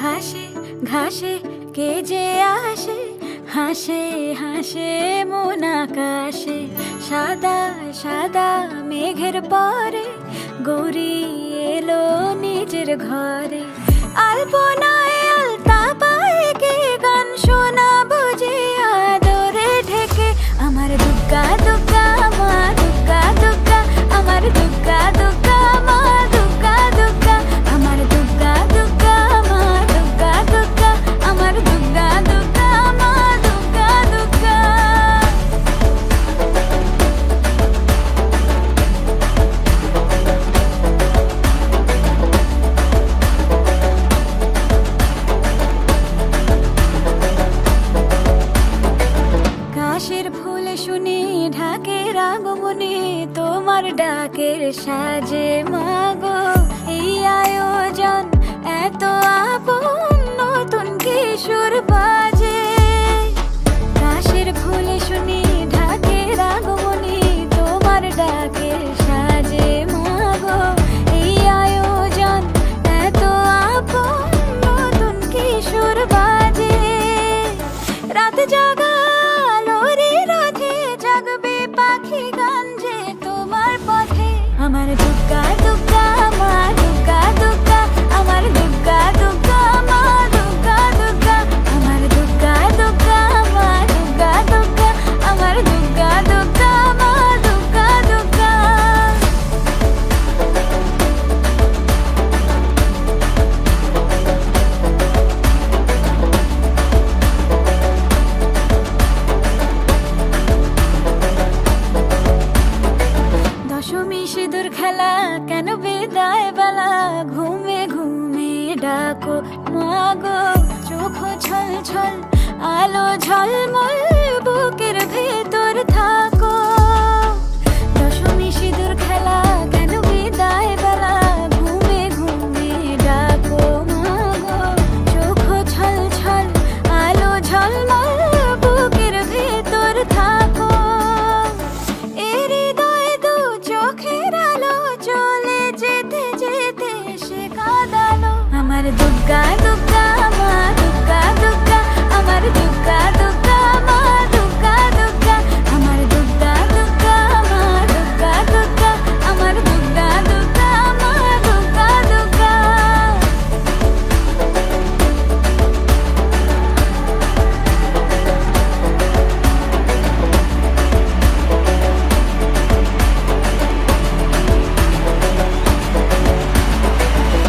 ঘাসে ঘাসে কে যে আসে? হাসে হাসে মন আকাশে। সাদা সাদা মেঘের পরে গৌরী এলো নিজের ঘরে। আলপনায় ঢাকের আগমনে তোমার ডাকের সাজে মাগো। এই আয় খেলা কেন বিদায় বেলা? ঘুমে ঘুমে ডাকো মাগো চোখ ঝল ঝল আলো ঝলম আমার দুর্গা দুর্গা